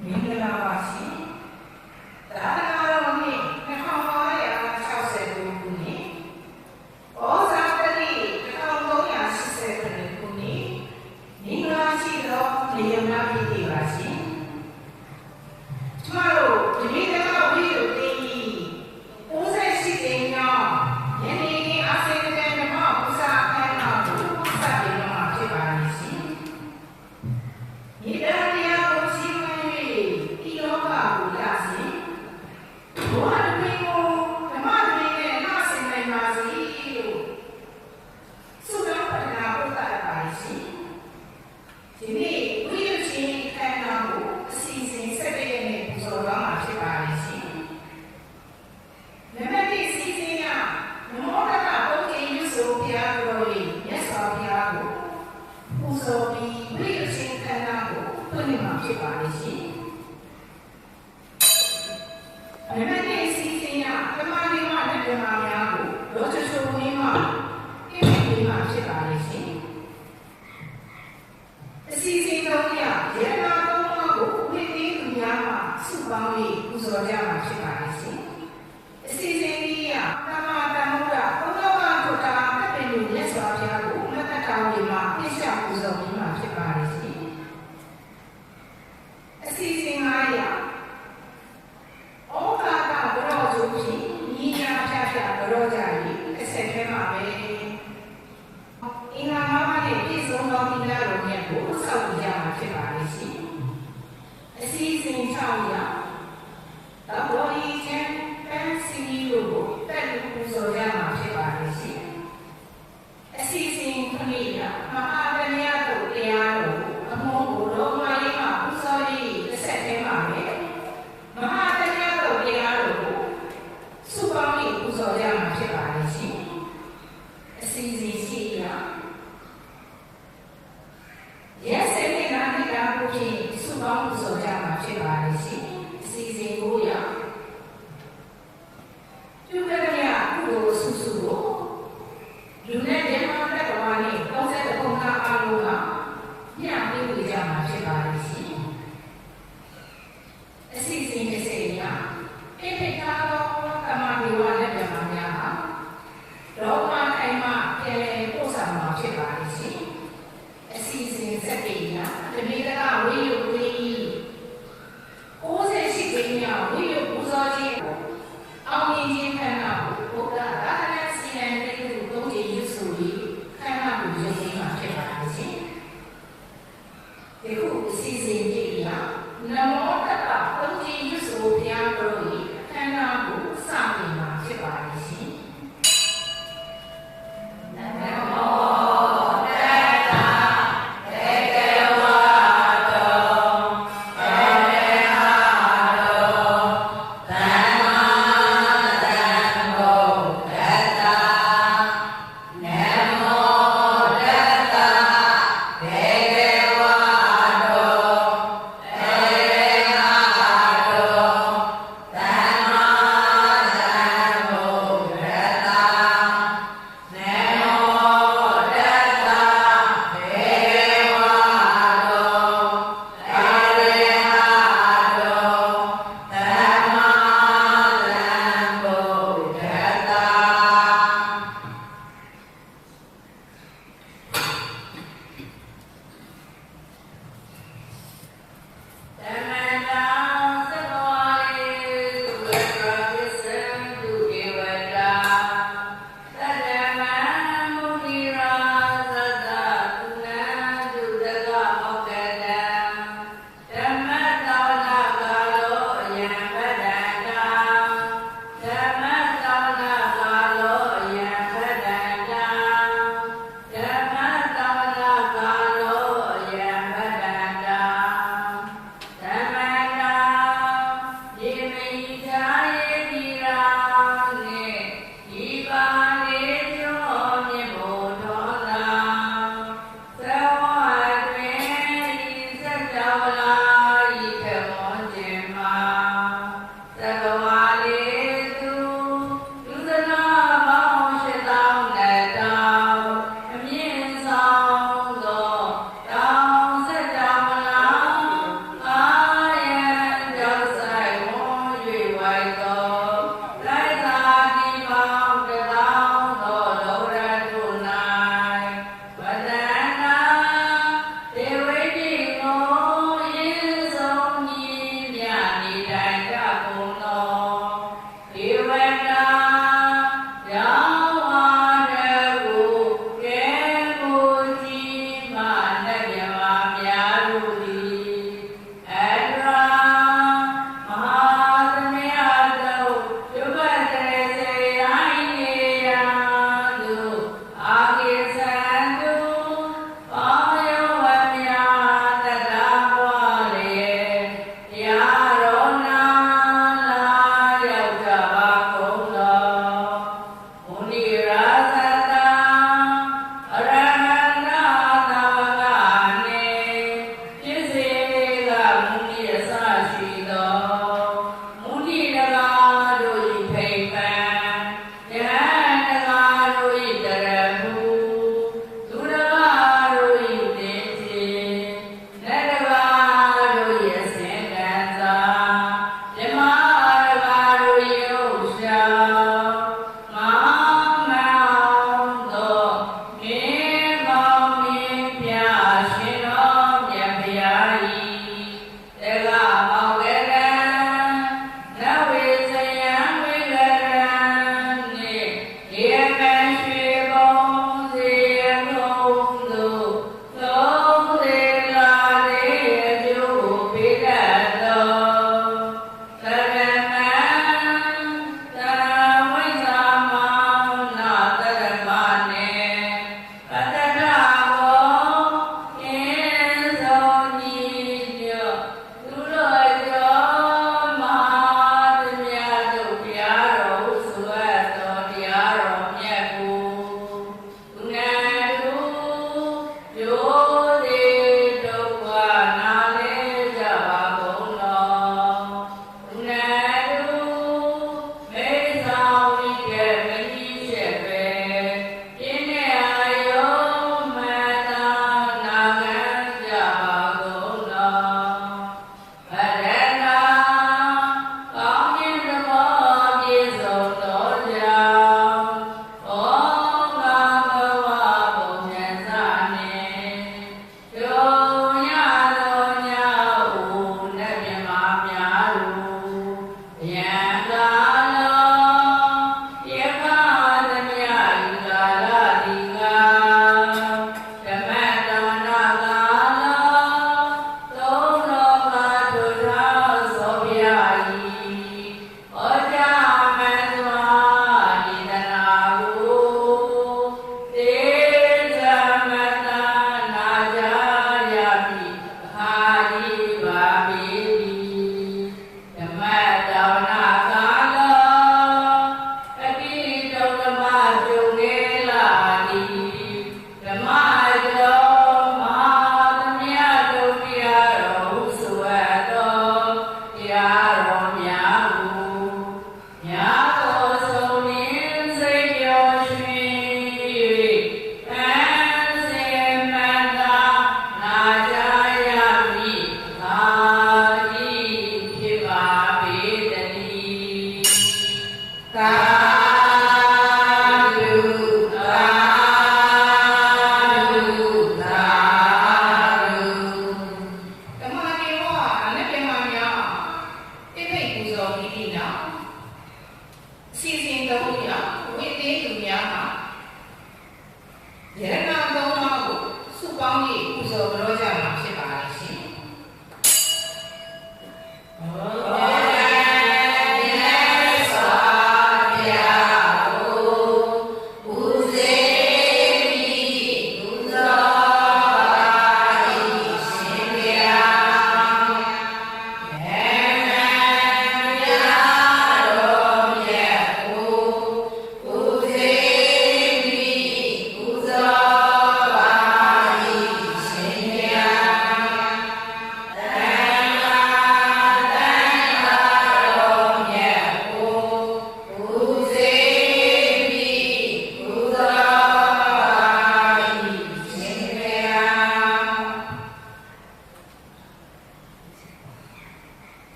Mira la pasión. အားဖြင့်ဆုတောင်းပူဇော်ကြမှာဖြစ်ပါလိမ့်ရှင်။အစီအစဉ်ကိုရအောင် ဒီခုအစီအစဉ်ကြီးကနမောတတ္တပုံကြီးမြတ်စွာဘုရားကိုအခမ်းအနားကို